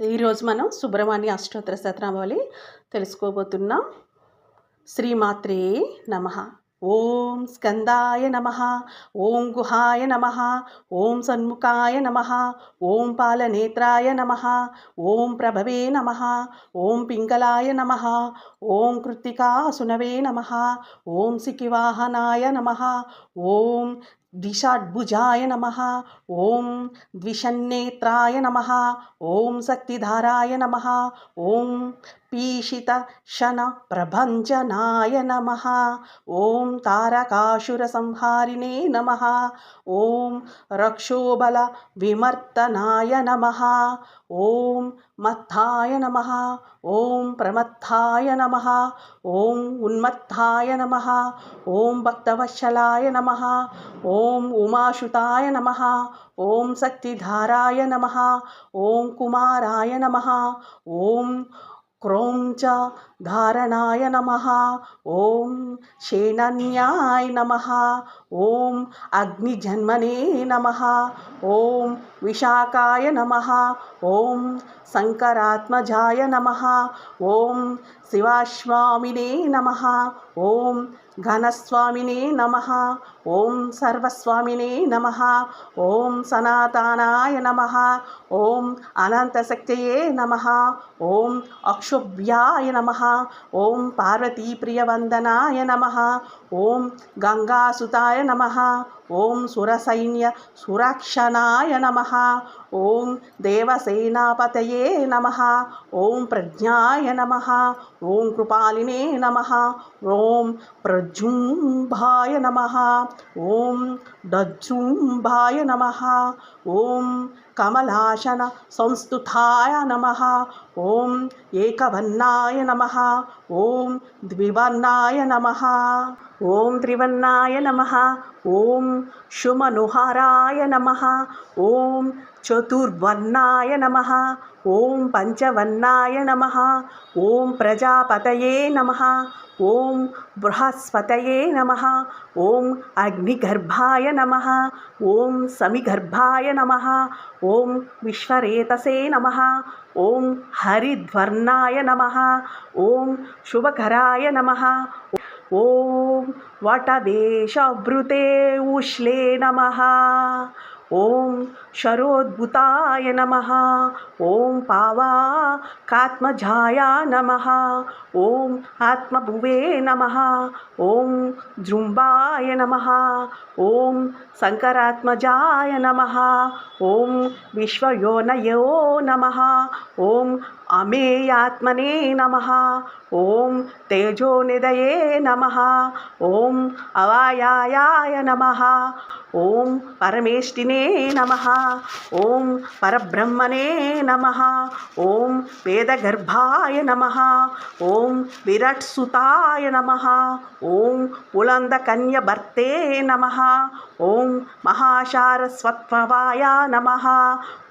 ఈరోజు మనం సుబ్రహ్మణ్య అష్టోత్తర శతనామావళి తెలుసుకోబోతున్నాం. శ్రీమాత్రే నమ. ఓం స్కందాయ నమ. ఓం గుహాయ నమ. ఓం సన్ముఖాయ నమ. ఓం పాలనేత్రాయ నమ. ఓం ప్రభవే నమ. ఓం పింగళాయ నమ. ఓం కృత్తికాసునవే నమ. ఓం సికివాహనాయ నమ. ఓం द्विषाड्भुजाय नमः। ॐ द्विषन्नेत्राय नमः। ॐ शक्तिधाराय नमः। ॐ पीशितशन प्रभञ्जनाय नमः ॐ तारकासुरसंहारिणे नमः ॐ रक्षोबलविमर्तनाय नमः ॐ मत्थाय नमः ॐ प्रमत्थाय नमः ॐ उन्मत्थाय नमः ॐ भक्तवत्सलाय नमः ॐ उमाशुताय नमः ॐ शक्तिधाराय नमः ॐ कुमाराय नमः ॐ క్రోం చ ధారణాయ నమ. ఓం శేణన్యాయ నమ. ఓం అగ్నిజన్మనే నమ. ఓం విశాఖాయ నమ. ఓం శంకరాత్మజాయ నమ. ఓం శివాస్వామినే నమ. ఓం ఘనస్వామినే నమ. ఓం సర్వస్వామినే నమ ఓం సనాతనాయ నమ ఓం అనంతశక్తయే నమ ఓం అక్షుభ్యాయ నమ ఓం పార్వతీప్రియవందనాయ నమ ఓం గంగాసుతాయ నమ ఓం సురసైన్య సురక్షణాయ నమ ఓం దేవసేనాపతయే నమ ఓం ప్రజ్ఞాయ నమ ఓం కృపాలినే నమ ఓం ప్రజుంభాయ నమ ॐ दज्जुम्भाय नम। ओं कमलाशन संस्तुताय नम। ओं एकवर्णाय नम। ओं द्विवर्णा नम। ओम त्रिवन्नाय नमः ओम शुमनुहाराय नमः ओम चतुर्वर्णाय नमः ओम पञ्चवर्णाय नमः ओम प्रजापतये नमः ओम बृहस्पतये नमः ओम अग्निगर्भाय नमः ओम समिगर्भाय नमः ओम विश्वरेतसे नमः ओम हरिद्वर्णाय नमः ओम शुभकराय नमः ॐ वटवेशभृते उश्ले नमः। ॐ शरोद्भुताय नमः। ॐ पावाकात्मजाया नमः। ॐ आत्मभुवे नमः। ॐ जृम्बाय नमः। ॐ शङ्करात्मजाय नमः। ॐ विश्वयोनयो नमः। ॐ अमेयात्मने नमः। ओम तेजो निदये नमः। ओम अवायायाय नमः। ओम परमेष्टिने नमः। ओम परब्रह्मणे नमः। ओम वेदगर्भाय नमः। ओम विराटसुताय नमः। ओम पुलन्दकन्यभर्ते नमः। ओम महाशारस्वत्भवाय नमः।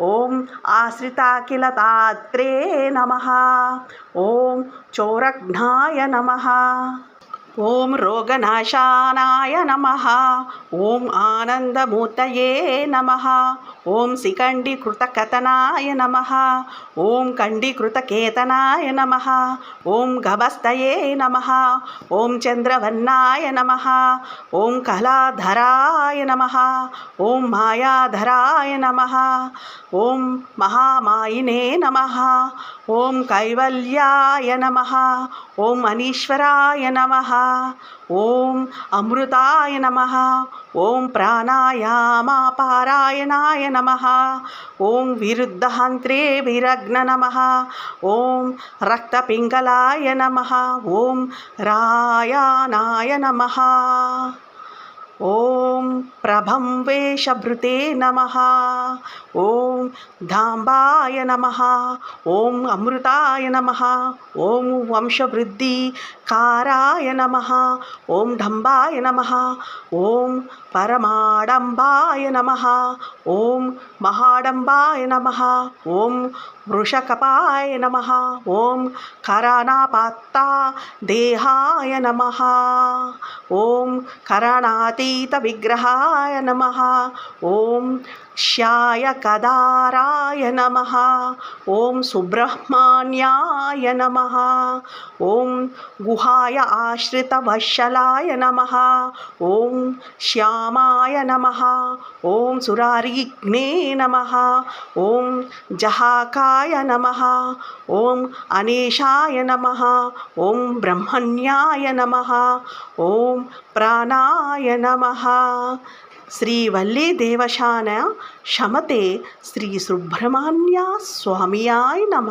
ओम आश्रिताखिलतात्रे नमः। ओम चोरघ्नाय नमः। ఓం రోగనాశానాయ నమ ఓం ఆనందమూర్తయే నమ ఓం శిఖండీకృతకథనాయ నమ ఓం కండీకృతకేతనాయ నమ ఓం గభస్తయే నమ ఓం చంద్రవర్ణాయ నమ ఓం కళాధరాయ నమ ఓం మాయాధరాయ నమ ఓం మహామాయినే నమ ఓం కైవల్యాయ నమ ఓం అనీశ్వరాయ నమ ఓం అమృతాయ నమ. ఓం ప్రాణాయామాపారాయణాయ నమ. ఓం విరుద్ధహంత్రే విరగ్న నమ. ఓం రక్తపింగళాయ నమ. ఓం రాయానాయ నమ. ओम प्रभं वेशभृते नम। ओं धाबा नम। ओं अमृताय नम। ओं वंशवृद्धि काराय नम। ओं ढंबा नम। ओं परमाडंबा नम। ओं महाडम्बाय नम। ओं वृषकपाय नम। ओं करानापत्ता देहाय नम। ओं कराणाति अतीतविग्रहाय नमः। ओम ఓం श्यायकदाराय नमः। ॐ सुब्रह्मण्याय नमः। ॐ गुहाय आश्रितवत्सलाय नमः। ॐ श्यामाय नमः। ॐ सुरारिघ्ने नमः। ॐ जहाकाय नमः। ॐ अनेशाय नमः। ॐ ब्रह्मण्याय नमः। ॐ प्राणाय नमः। శ్రీవల్లీ దేవశాన శమతే శ్రీ సుబ్రహ్మణ్య స్వామియాయ నమ.